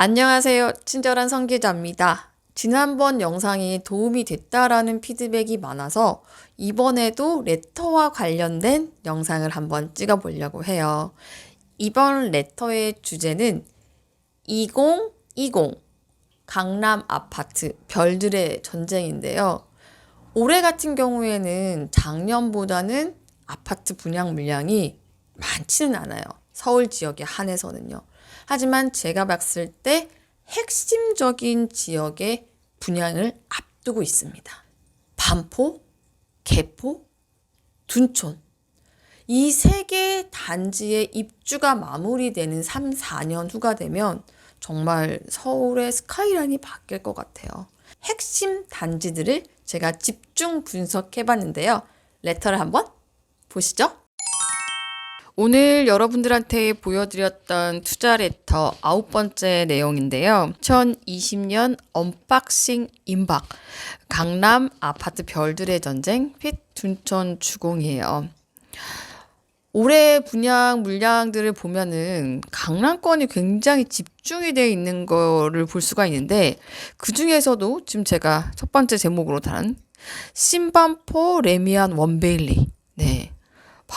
안녕하세요. 친절한 성기자입니다. 지난번 영상이 도움이 됐다라는 피드백이 많아서 이번에도 레터와 관련된 영상을 한번 찍어 보려고 해요. 이번 레터의 주제는 2020 강남 아파트 별들의 전쟁인데요. 올해 같은 경우에는 작년보다는 아파트 분양 물량이 많지는 않아요. 서울 지역에 한해서는요. 하지만 제가 봤을 때 핵심적인 지역의 분양을 앞두고 있습니다. 반포, 개포, 둔촌. 이 세 개 단지의 입주가 마무리되는 3, 4년 후가 되면 정말 서울의 스카이라인이 바뀔 것 같아요. 핵심 단지들을 제가 집중 분석해 봤는데요. 레터를 한번 보시죠. 오늘 여러분들한테 보여드렸던 투자 레터 아홉 번째 내용인데요. 2020년 언박싱 임박 강남 아파트 별들의 전쟁 핏 둔촌 주공이에요. 올해 분양 물량들을 보면은 강남권이 굉장히 집중이 되어 있는 거를 볼 수가 있는데 그 중에서도 지금 제가 첫 번째 제목으로 단 신반포 레미안 원베일리 네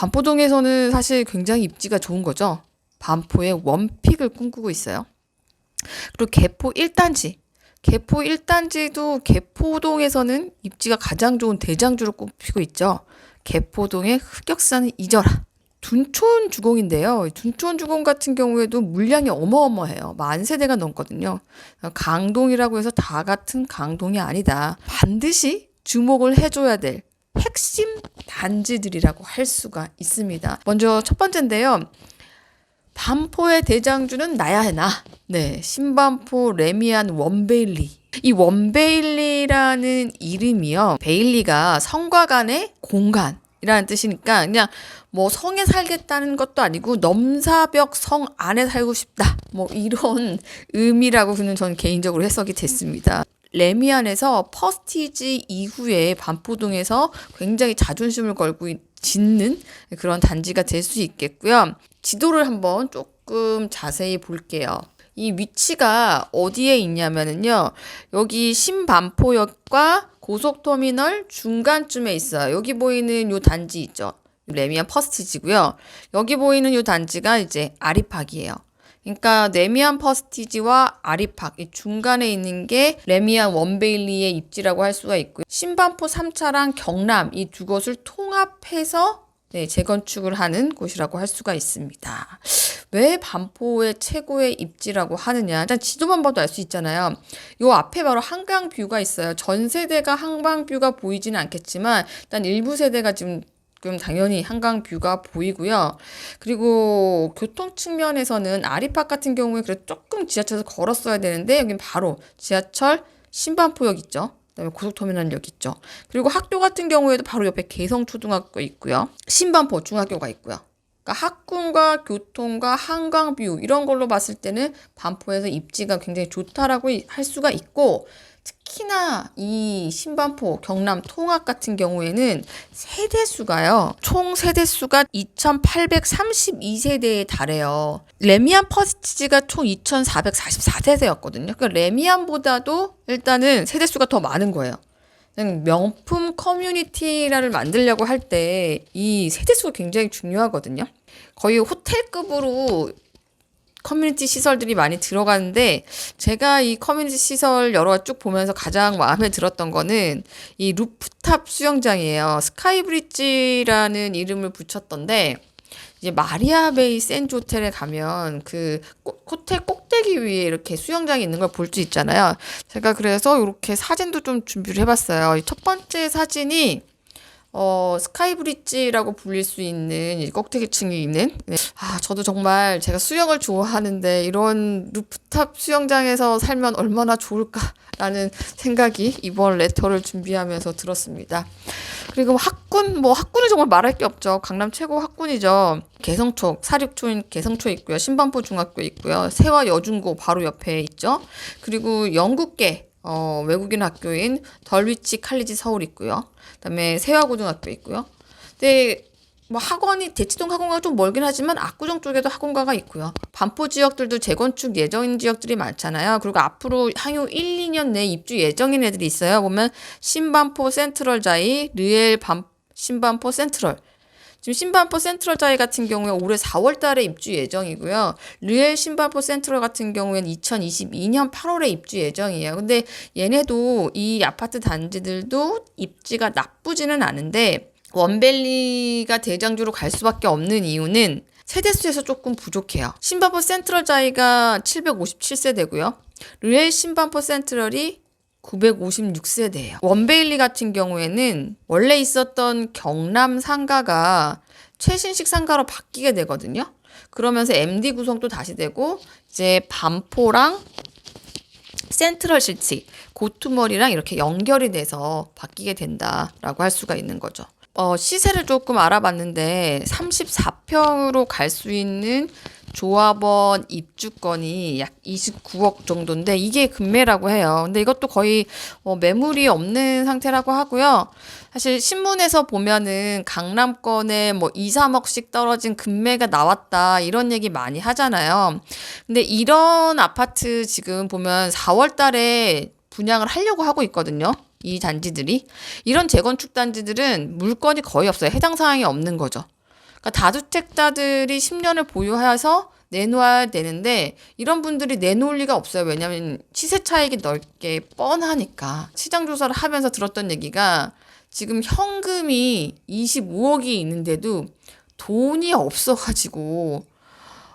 반포동에서는 사실 굉장히 입지가 좋은 거죠. 반포의 원픽을 꿈꾸고 있어요. 그리고 개포 1단지. 개포 1단지도 개포동에서는 입지가 가장 좋은 대장주로 꼽히고 있죠. 개포동의 흑역사는 잊어라. 둔촌 주공인데요. 둔촌 주공 같은 경우에도 물량이 어마어마해요. 만 세대가 넘거든요. 강동이라고 해서 다 같은 강동이 아니다. 반드시 주목을 해줘야 될 핵심 단지들이라고 할 수가 있습니다. 먼저 첫 번째인데요. 반포의 대장주는 나야 해나. 네, 신반포 레미안 원베일리. 이 원베일리라는 이름이요. 베일리가 성과 간의 공간 이라는 뜻이니까 그냥 뭐 성에 살겠다는 것도 아니고 넘사벽 성 안에 살고 싶다. 뭐 이런 의미라고 저는 저는 개인적으로 해석이 됐습니다. 레미안에서 퍼스티지 이후에 반포동에서 굉장히 자존심을 걸고 짓는 그런 단지가 될 수 있겠고요. 지도를 한번 조금 자세히 볼게요. 이 위치가 어디에 있냐면은요. 여기 신반포역과 고속터미널 중간쯤에 있어요. 여기 보이는 요 단지 있죠. 레미안 퍼스티지고요. 여기 보이는 요 단지가 이제 아리팍이에요. 그러니까 레미안 퍼스티지와 아리팍 이 중간에 있는 게 레미안 원베일리의 입지라고 할 수가 있고요. 신반포 3차랑 경남 이 두 곳을 통합해서 네, 재건축을 하는 곳이라고 할 수가 있습니다. 왜 반포의 최고의 입지라고 하느냐? 일단 지도만 봐도 알 수 있잖아요. 요 앞에 바로 한강 뷰가 있어요. 전 세대가 한강 뷰가 보이지는 않겠지만 일단 일부 세대가 지금 지금 당연히 한강 뷰가 보이고요. 그리고 교통 측면에서는 아리팍 같은 경우에 그래도 조금 지하철에서 걸었어야 되는데 여긴 바로 지하철 신반포역 있죠. 그다음에 고속터미널역 있죠. 그리고 학교 같은 경우에도 바로 옆에 개성초등학교 있고요. 신반포 중학교가 있고요. 그러니까 학군과 교통과 한강 뷰 이런 걸로 봤을 때는 반포에서 입지가 굉장히 좋다라고 할 수가 있고 특히나 이 신반포 경남 통합 같은 경우에는 세대수가요. 총 세대수가 2832세대에 달해요. 레미안 퍼스티지가 총 2444세대였거든요. 그러니까 레미안보다도 일단은 세대수가 더 많은 거예요. 명품 커뮤니티를 만들려고 할 때 이 세대수가 굉장히 중요하거든요. 거의 호텔급으로 커뮤니티 시설들이 많이 들어가는데 제가 이 커뮤니티 시설 여러 쭉 보면서 가장 마음에 들었던 거는 이 루프탑 수영장이에요. 스카이브리지라는 이름을 붙였던데 이제 마리아베이 샌즈 호텔에 가면 그 호텔 꼭대기 위에 이렇게 수영장이 있는 걸 볼 수 있잖아요. 제가 그래서 이렇게 사진도 좀 준비를 해봤어요. 첫 번째 사진이 어, 스카이브리지라고 불릴 수 있는 꼭대기층에 있는 네. 아 저도 정말 제가 수영을 좋아하는데 이런 루프탑 수영장에서 살면 얼마나 좋을까라는 생각이 이번 레터를 준비하면서 들었습니다. 그리고 학군 뭐 학군은 정말 말할 게 없죠. 강남 최고 학군이죠. 개성초 사륙초인 개성초 있고요. 신반포 중학교 있고요. 세화 여중고 바로 옆에 있죠. 그리고 영국계 어, 외국인 학교인 덜위치 칼리지 서울 있고요. 그다음에 세화고등학교 있고요. 근데 뭐 학원이 대치동 학원가가 좀 멀긴 하지만 압구정 쪽에도 학원가가 있고요. 반포 지역들도 재건축 예정인 지역들이 많잖아요. 그리고 앞으로 향후 1, 2년 내에 입주 예정인 애들이 있어요. 보면 신반포 센트럴 자이, 르엘 반, 신반포 센트럴. 지금 신반포 센트럴 자이 같은 경우에 올해 4월 달에 입주 예정이고요. 르엘 신반포 센트럴 같은 경우에는 2022년 8월에 입주 예정이에요. 근데 얘네도 이 아파트 단지들도 입지가 나쁘지는 않은데 원밸리가 대장주로 갈 수밖에 없는 이유는 세대수에서 조금 부족해요. 신반포 센트럴 자이가 757세대고요. 르엘 신반포 센트럴이 956세대예요. 원베일리 같은 경우에는 원래 있었던 경남 상가가 최신식 상가로 바뀌게 되거든요. 그러면서 MD 구성도 다시 되고 이제 반포랑 센트럴 시티, 고투머리랑 이렇게 연결이 돼서 바뀌게 된다라고 할 수가 있는 거죠. 어, 시세를 조금 알아봤는데 34평으로 갈 수 있는 조합원 입주권이 약 29억 정도인데 이게 금매라고 해요. 근데 이것도 거의 어, 매물이 없는 상태라고 하고요. 사실 신문에서 보면은 강남권에 뭐 2, 3억씩 떨어진 금매가 나왔다 이런 얘기 많이 하잖아요. 근데 이런 아파트 지금 보면 4월 달에 분양을 하려고 하고 있거든요. 이 단지들이 이런 재건축 단지들은 물건이 거의 없어요. 해당 사항이 없는 거죠. 그러니까 다주택자들이 10년을 보유해서 내놓아야 되는데 이런 분들이 내놓을 리가 없어요. 왜냐하면 시세 차익이 넓게 뻔하니까 시장 조사를 하면서 들었던 얘기가 지금 현금이 25억이 있는데도 돈이 없어가지고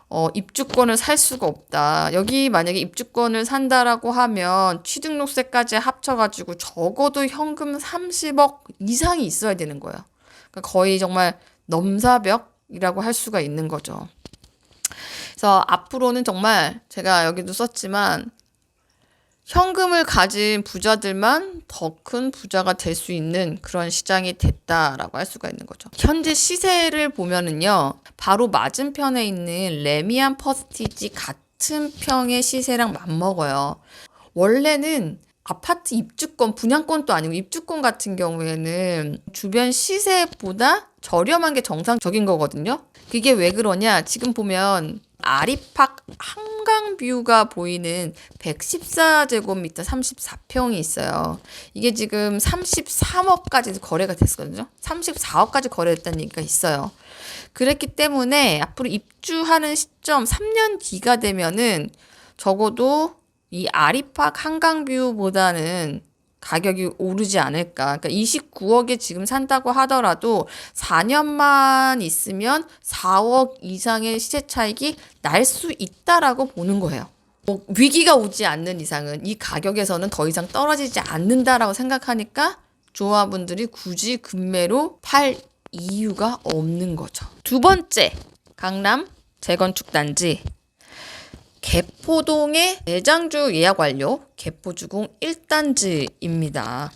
어, 입주권을 살 수가 없다. 여기 만약에 입주권을 산다라고 하면 취등록세까지 합쳐가지고 적어도 현금 30억 이상이 있어야 되는 거예요. 그러니까 거의 정말 넘사벽이라고 할 수가 있는 거죠. 그래서 앞으로는 정말 제가 여기도 썼지만 현금을 가진 부자들만 더 큰 부자가 될 수 있는 그런 시장이 됐다라고 할 수가 있는 거죠. 현재 시세를 보면은요, 바로 맞은편에 있는 레미안 퍼스티지 같은 평의 시세랑 맞먹어요. 원래는 아파트 입주권, 분양권도 아니고 입주권 같은 경우에는 주변 시세보다 저렴한 게 정상적인 거거든요. 그게 왜 그러냐? 지금 보면 아리팍 한강 뷰가 보이는 114제곱미터 34평이 있어요. 이게 지금 33억까지 거래가 됐거든요. 34억까지 거래됐다는 얘기가 있어요. 그랬기 때문에 앞으로 입주하는 시점 3년 뒤가 되면은 적어도 이 아리팍 한강뷰보다는 가격이 오르지 않을까. 그러니까 29억에 지금 산다고 하더라도 4년만 있으면 4억 이상의 시세 차익이 날 수 있다라고 보는 거예요. 뭐 위기가 오지 않는 이상은 이 가격에서는 더 이상 떨어지지 않는다라고 생각하니까 조합원들이 굳이 금매로 팔 이유가 없는 거죠. 두 번째, 강남 재건축 단지 개포동의 내장주 예약 완료 개포주공 1단지입니다.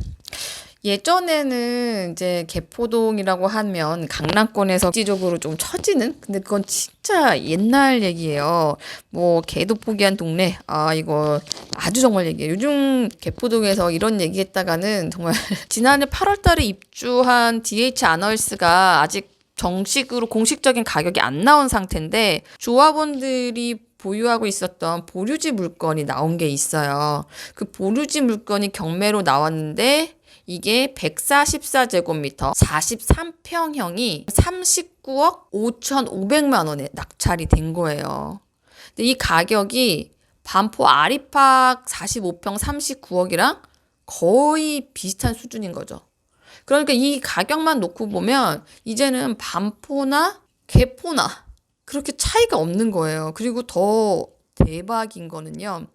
예전에는 이제 개포동이라고 하면 강남권에서 지적으로 좀 처지는 근데 그건 진짜 옛날 얘기예요. 뭐 개도 포기한 동네 아 이거 아주 정말 얘기예요. 요즘 개포동에서 이런 얘기했다가는 정말 지난해 8월달에 입주한 DH 아너일스가 아직 정식으로 공식적인 가격이 안 나온 상태인데 조합원들이 보유하고 있었던 보류지 물건이 나온 게 있어요. 그 보류지 물건이 경매로 나왔는데 이게 144제곱미터 43평형이 39억 5,500만 원에 낙찰이 된 거예요. 근데 이 가격이 반포 아리팍 45평 39억이랑 거의 비슷한 수준인 거죠. 그러니까 이 가격만 놓고 보면 이제는 반포나 개포나 그렇게 차이가 없는 거예요. 그리고 더 대박인 거는요.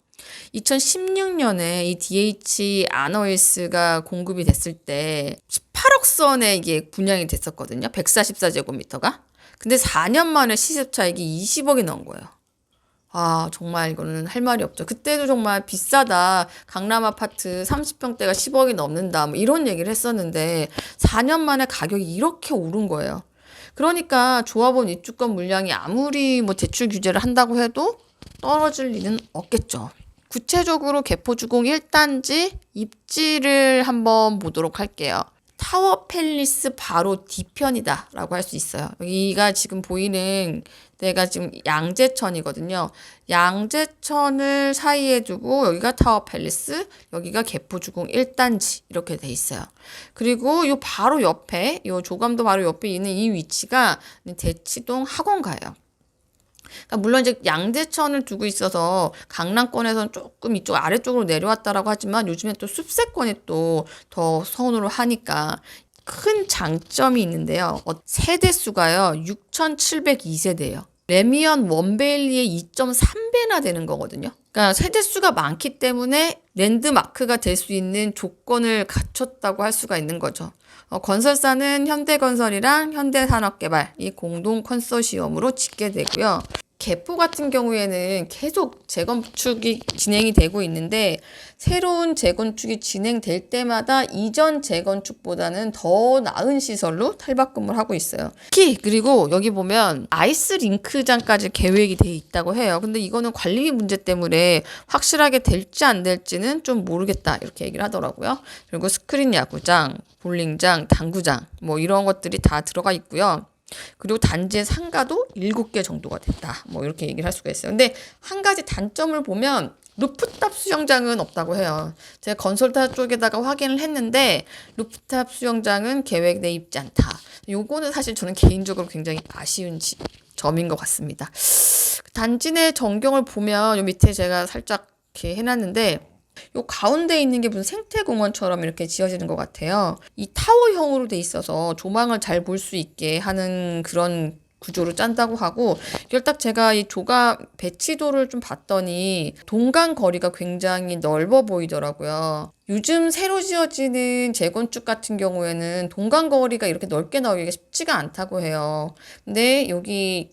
2016년에 이 DH 아너일스가 공급이 됐을 때 18억 선에 이게 분양이 됐었거든요. 144제곱미터가. 근데 4년 만에 시세 차익이 20억이 나온 거예요. 아, 정말 이거는 할 말이 없죠. 그때도 정말 비싸다. 강남 아파트 30평대가 10억이 넘는다. 뭐 이런 얘기를 했었는데 4년 만에 가격이 이렇게 오른 거예요. 그러니까 조합원 입주권 물량이 아무리 뭐 대출 규제를 한다고 해도 떨어질 리는 없겠죠. 구체적으로 개포주공 1단지 입지를 한번 보도록 할게요. 타워 팰리스 바로 뒤편이다 라고 할 수 있어요. 여기가 지금 보이는 데가 지금 양재천이거든요. 양재천을 사이에 두고 여기가 타워 팰리스, 여기가 개포주공 1단지 이렇게 돼 있어요. 그리고 요 바로 옆에 요 조감도 바로 옆에 있는 이 위치가 대치동 학원가예요. 그러니까 물론 이제 양재천을 두고 있어서 강남권에서는 조금 이쪽 아래쪽으로 내려왔다라고 하지만 요즘에 또 숲세권이 또 더 선호를 하니까 큰 장점이 있는데요. 어, 세대 수가요. 6,702세대예요. 레미언 원베일리의 2.3배나 되는 거거든요. 그러니까 세대 수가 많기 때문에 랜드마크가 될 수 있는 조건을 갖췄다고 할 수가 있는 거죠. 어, 건설사는 현대건설이랑 현대산업개발 이 공동 컨소시엄으로 짓게 되고요. 개포 같은 경우에는 계속 재건축이 진행이 되고 있는데 새로운 재건축이 진행될 때마다 이전 재건축보다는 더 나은 시설로 탈바꿈을 하고 있어요. 특히 그리고 여기 보면 아이스 링크장까지 계획이 돼 있다고 해요. 근데 이거는 관리 문제 때문에 확실하게 될지 안 될지는 좀 모르겠다 이렇게 얘기를 하더라고요. 그리고 스크린 야구장, 볼링장, 당구장 뭐 이런 것들이 다 들어가 있고요. 그리고 단지의 상가도 7개 정도가 됐다. 뭐 이렇게 얘기를 할 수가 있어요. 근데 한 가지 단점을 보면 루프탑 수영장은 없다고 해요. 제가 건설사 쪽에다가 확인을 했는데 루프탑 수영장은 계획돼 있지 않다. 요거는 사실 저는 개인적으로 굉장히 아쉬운 지, 점인 것 같습니다. 단지 내 전경을 보면 요 밑에 제가 살짝 이렇게 해놨는데 요 가운데 있는 게 무슨 생태공원처럼 이렇게 지어지는 것 같아요. 이 타워형으로 돼 있어서 조망을 잘 볼 수 있게 하는 그런 구조로 짠다고 하고 이걸 딱 제가 이 조가 배치도를 좀 봤더니 동강 거리가 굉장히 넓어 보이더라고요. 요즘 새로 지어지는 재건축 같은 경우에는 동강 거리가 이렇게 넓게 나오기가 쉽지가 않다고 해요. 근데 여기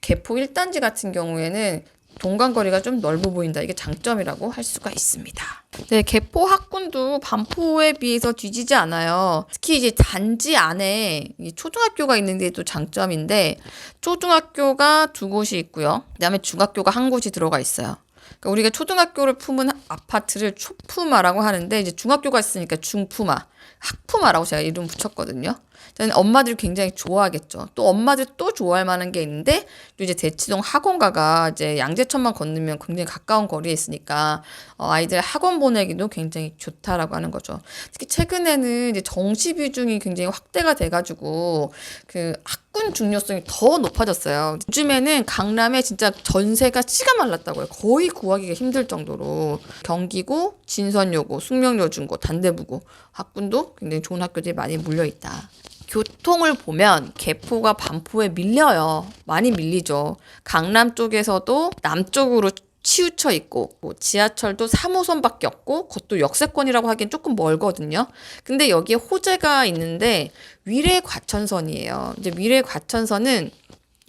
개포 1단지 같은 경우에는 동간거리가 좀 넓어 보인다. 이게 장점이라고 할 수가 있습니다. 네, 개포 학군도 반포에 비해서 뒤지지 않아요. 특히 이제 단지 안에 초등학교가 있는 게 또 장점인데 초등학교가 두 곳이 있고요. 그다음에 중학교가 한 곳이 들어가 있어요. 그러니까 우리가 초등학교를 품은 아파트를 초품화라고 하는데 이제 중학교가 있으니까 중품화, 학품화라고 제가 이름 붙였거든요. 저는 엄마들이 굉장히 좋아하겠죠. 또 엄마들 또 좋아할 만한 게 있는데 또 이제 대치동 학원가가 이제 양재천만 건너면 굉장히 가까운 거리에 있으니까 어, 아이들 학원 보내기도 굉장히 좋다라고 하는 거죠. 특히 최근에는 이제 정시 비중이 굉장히 확대가 돼가지고 그 학 군 중요성이 더 높아졌어요. 요즘에는 강남에 진짜 전세가 치가 말랐다고요. 거의 구하기가 힘들 정도로 경기고 진선여고, 숙명여중고, 단대부고 학군도 굉장히 좋은 학교들이 많이 몰려 있다. 교통을 보면 개포가 반포에 밀려요. 많이 밀리죠. 강남 쪽에서도 남쪽으로 치우쳐 있고 뭐 지하철도 3호선밖에 없고 그것도 역세권이라고 하기엔 조금 멀거든요. 근데 여기에 호재가 있는데 위례 과천선이에요. 이제 위례 과천선은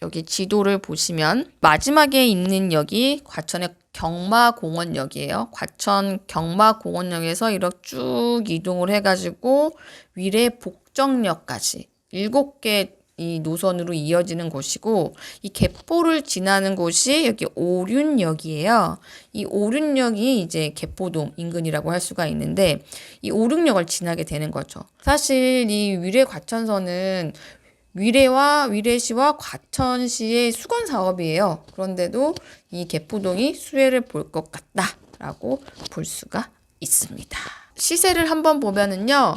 여기 지도를 보시면 마지막에 있는 역이 과천의 경마공원역이에요. 과천 경마공원역에서 이렇게 쭉 이동을 해가지고 위례 복정역까지 일곱 개 이 노선으로 이어지는 곳이고 이 개포를 지나는 곳이 여기 오륜역이에요. 이 오륜역이 이제 개포동 인근이라고 할 수가 있는데 이 오륜역을 지나게 되는 거죠. 사실 이 위례 과천선은 위례와 위례시와 과천시의 수건 사업이에요. 그런데도 이 개포동이 수혜를 볼 것 같다라고 볼 수가 있습니다. 시세를 한번 보면은요.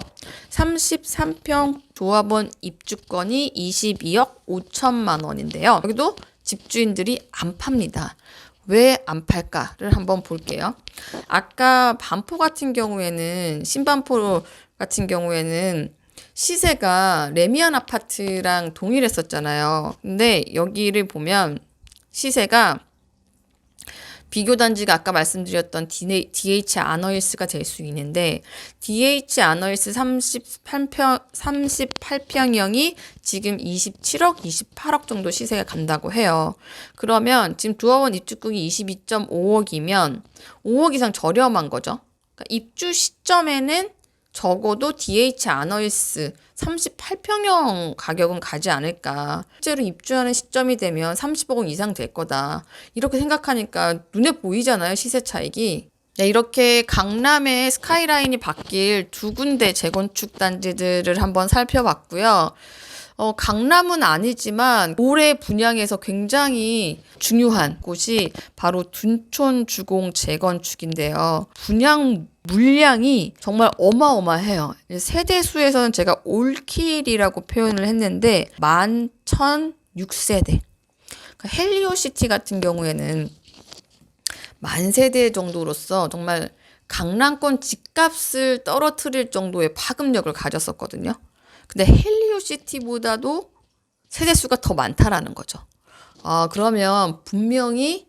33평 조합원 입주권이 22억 5천만 원인데요. 여기도 집주인들이 안 팝니다. 왜 안 팔까를 한번 볼게요. 아까 반포 같은 경우에는 신반포 같은 경우에는 시세가 레미안 아파트랑 동일했었잖아요. 근데 여기를 보면 시세가 비교 단지가 아까 말씀드렸던 DH 아너힐스가 될 수 있는데 DH 아너힐스 38평 38평형이 지금 27억, 28억 정도 시세가 간다고 해요. 그러면 지금 두어원 입주국이 22.5억이면 5억 이상 저렴한 거죠. 그러니까 입주 시점에는 적어도 DH 아너힐스 38평형 가격은 가지 않을까. 실제로 입주하는 시점이 되면 30억 원 이상 될 거다. 이렇게 생각하니까 눈에 보이잖아요, 시세 차익이. 네, 이렇게 강남의 스카이라인이 바뀔 두 군데 재건축 단지들을 한번 살펴봤고요. 어, 강남은 아니지만 올해 분양에서 굉장히 중요한 곳이 바로 둔촌 주공 재건축인데요. 분양 물량이 정말 어마어마해요. 세대 수에서는 제가 올킬이라고 표현을 했는데 11,006세대. 그러니까 헬리오시티 같은 경우에는 만 세대 정도로서 정말 강남권 집값을 떨어뜨릴 정도의 파급력을 가졌었거든요. 근데 헬리오시티보다도 세대수가 더 많다라는 거죠. 아, 그러면 분명히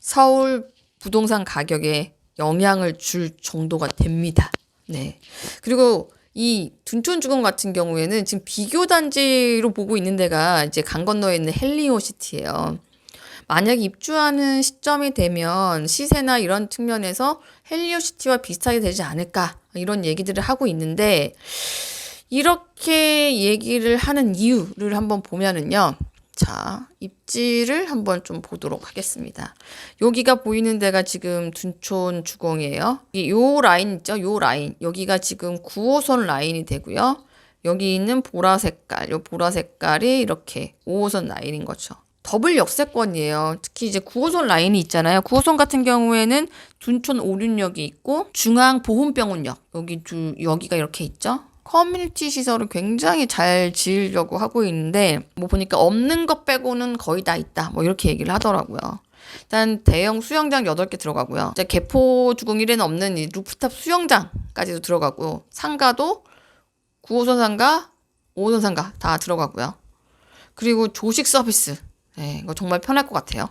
서울 부동산 가격에 영향을 줄 정도가 됩니다. 네. 그리고 이 둔촌 주공 같은 경우에는 지금 비교 단지로 보고 있는 데가 이제 강 건너에 있는 헬리오 시티예요. 만약 입주하는 시점이 되면 시세나 이런 측면에서 헬리오 시티와 비슷하게 되지 않을까 이런 얘기들을 하고 있는데 이렇게 얘기를 하는 이유를 한번 보면은요. 자, 입지를 한번 좀 보도록 하겠습니다. 여기가 보이는 데가 지금 둔촌 주공이에요. 이 요 라인 있죠? 요 라인. 여기가 지금 9호선 라인이 되고요. 여기 있는 보라 색깔, 요 보라 색깔이 이렇게 5호선 라인인 거죠. 더블 역세권이에요. 특히 이제 9호선 라인이 있잖아요. 9호선 같은 경우에는 둔촌 오륜역이 있고 중앙 보훈병원역 여기 두 여기가 이렇게 있죠. 커뮤니티 시설을 굉장히 잘 지으려고 하고 있는데 뭐 보니까 없는 것 빼고는 거의 다 있다. 뭐 이렇게 얘기를 하더라고요. 일단 대형 수영장 8개 들어가고요. 이제 개포 주공일에는 없는 이 루프탑 수영장까지도 들어가고 상가도 9호선 상가, 5호선 상가 다 들어가고요. 그리고 조식 서비스. 네, 이거 정말 편할 것 같아요.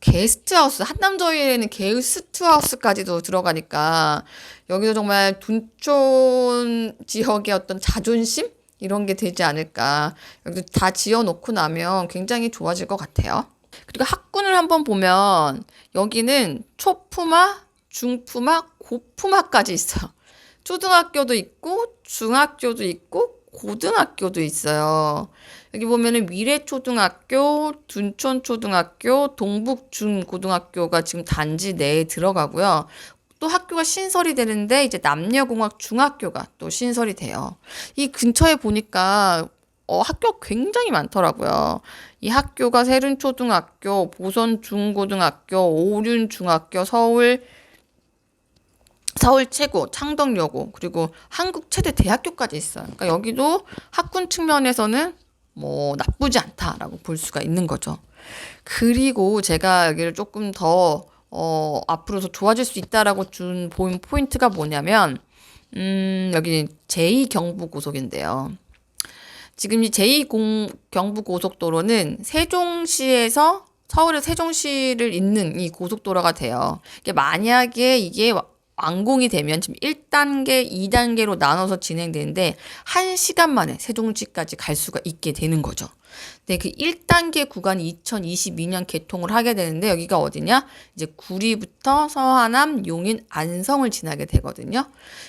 게스트하우스, 한남저희에는 게스트하우스까지도 들어가니까 여기도 정말 둔촌 지역의 어떤 자존심? 이런 게 되지 않을까. 여기도 다 지어놓고 나면 굉장히 좋아질 것 같아요. 그리고 학군을 한번 보면 여기는 초품화, 중품화, 고품화까지 있어요. 초등학교도 있고, 중학교도 있고, 고등학교도 있어요. 여기 보면은 미래초등학교, 둔촌초등학교, 동북중고등학교가 지금 단지 내에 들어가고요. 또 학교가 신설이 되는데 이제 남녀공학 중학교가 또 신설이 돼요. 이 근처에 보니까 어, 학교 굉장히 많더라고요. 이 학교가 세른초등학교, 보선중고등학교, 오륜중학교, 서울 서울 최고, 창덕여고, 그리고 한국 최대 대학교까지 있어요. 그러니까 여기도 학군 측면에서는 뭐 나쁘지 않다라고 볼 수가 있는 거죠. 그리고 제가 여기를 조금 더 어, 앞으로 더 좋아질 수 있다라고 준 포인트가 뭐냐면 음, 여기 제2 경부 고속인데요. 지금 이 제2 경부 고속도로는 세종시에서 서울의 세종시를 잇는 이 고속도로가 돼요. 만약에 이게 완공이 되면 지금 1단계, 2단계로 나눠서 진행되는데 1시간 만에 세종시까지 갈 수가 있게 되는 거죠. 네, 그 1단계 구간이 2022년 개통을 하게 되는데 여기가 어디냐? 이제 구리부터 서하남, 용인, 안성을 지나게 되거든요.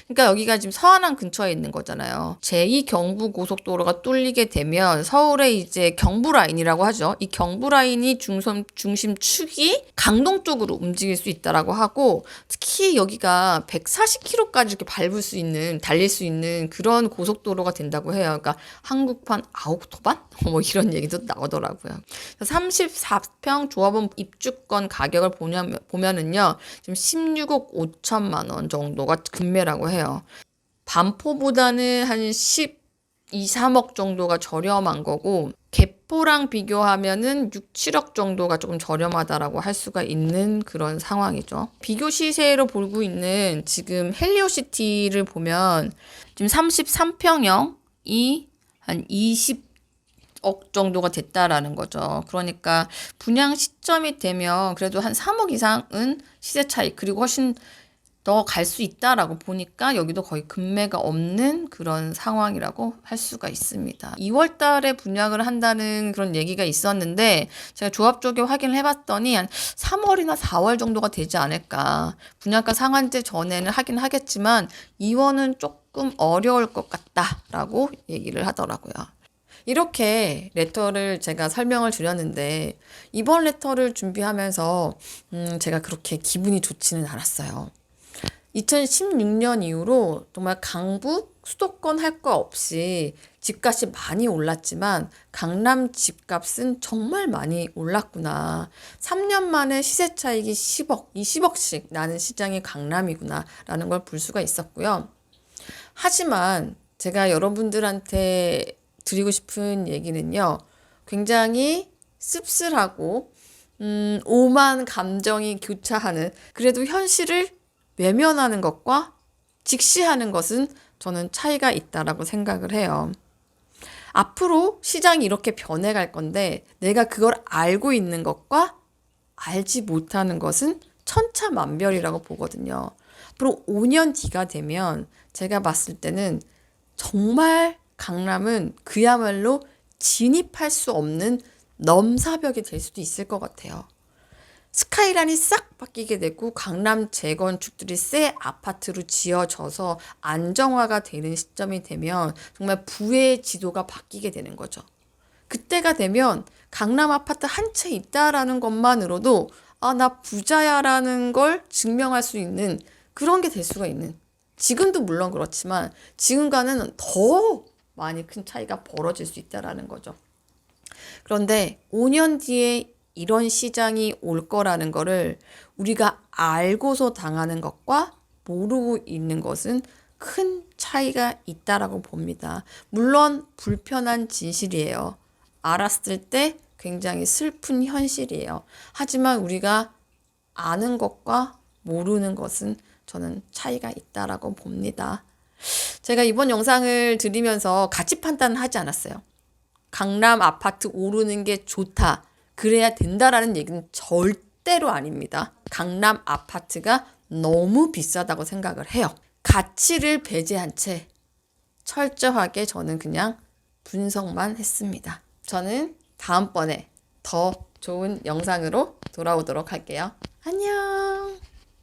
그러니까 여기가 지금 서하남 근처에 있는 거잖아요. 제2 경부 고속도로가 뚫리게 되면 서울의 이제 경부 라인이라고 하죠. 이 경부 라인이 중심 중심 축이 강동 쪽으로 움직일 수 있다라고 하고 특히 여기가 140km까지 이렇게 밟을 수 있는 달릴 수 있는 그런 고속도로가 된다고 해요. 그러니까 한국판 아웃토반 뭐 이런 얘기도 나오더라고요. 34평 조합원 입주권 가격을 보면, 보면은요, 지금 16억 5천만 원 정도가 금매라고 해요. 반포보다는 한 10, 2, 3억 정도가 저렴한 거고, 개포랑 비교하면은 6, 7억 정도가 조금 저렴하다라고 할 수가 있는 그런 상황이죠. 비교 시세로 보고 있는 지금 헬리오시티를 보면 지금 33평형이 한 20, 억 정도가 됐다라는 거죠. 그러니까 분양 시점이 되면 그래도 한 3억 이상은 시세 차이 그리고 훨씬 더 갈 수 있다라고 보니까 여기도 거의 금매가 없는 그런 상황이라고 할 수가 있습니다. 2월 달에 분양을 한다는 그런 얘기가 있었는데 제가 조합 쪽에 확인을 해봤더니 한 3월이나 4월 정도가 되지 않을까. 분양가 상한제 전에는 하긴 하겠지만 2월은 조금 어려울 것 같다라고 얘기를 하더라고요. 이렇게 레터를 제가 설명을 드렸는데 이번 레터를 준비하면서 음 제가 그렇게 기분이 좋지는 않았어요. 2016년 이후로 정말 강북 수도권 할 거 없이 집값이 많이 올랐지만 강남 집값은 정말 많이 올랐구나. 3년 만에 시세 차익이 10억, 20억씩 나는 시장이 강남이구나 라는 걸 볼 수가 있었고요. 하지만 제가 여러분들한테 드리고 싶은 얘기는요. 굉장히 씁쓸하고 음, 오만 감정이 교차하는 그래도 현실을 외면하는 것과 직시하는 것은 저는 차이가 있다라고 생각을 해요. 앞으로 시장이 이렇게 변해갈 건데 내가 그걸 알고 있는 것과 알지 못하는 것은 천차만별이라고 보거든요. 앞으로 5년 뒤가 되면 제가 봤을 때는 정말 강남은 그야말로 진입할 수 없는 넘사벽이 될 수도 있을 것 같아요. 스카이라인이 싹 바뀌게 되고 강남 재건축들이 새 아파트로 지어져서 안정화가 되는 시점이 되면 정말 부의 지도가 바뀌게 되는 거죠. 그때가 되면 강남 아파트 한 채 있다라는 것만으로도 아, 나 부자야라는 걸 증명할 수 있는 그런 게 될 수가 있는. 지금도 물론 그렇지만 지금과는 더 많이 큰 차이가 벌어질 수 있다라는 거죠. 그런데 5년 뒤에 이런 시장이 올 거라는 거를 우리가 알고서 당하는 것과 모르고 있는 것은 큰 차이가 있다라고 봅니다. 물론 불편한 진실이에요. 알았을 때 굉장히 슬픈 현실이에요. 하지만 우리가 아는 것과 모르는 것은 저는 차이가 있다라고 봅니다. 제가 이번 영상을 드리면서 가치 판단을 하지 않았어요. 강남 아파트 오르는 게 좋다. 그래야 된다라는 얘기는 절대로 아닙니다. 강남 아파트가 너무 비싸다고 생각을 해요. 가치를 배제한 채 철저하게 저는 그냥 분석만 했습니다. 저는 다음번에 더 좋은 영상으로 돌아오도록 할게요. 안녕!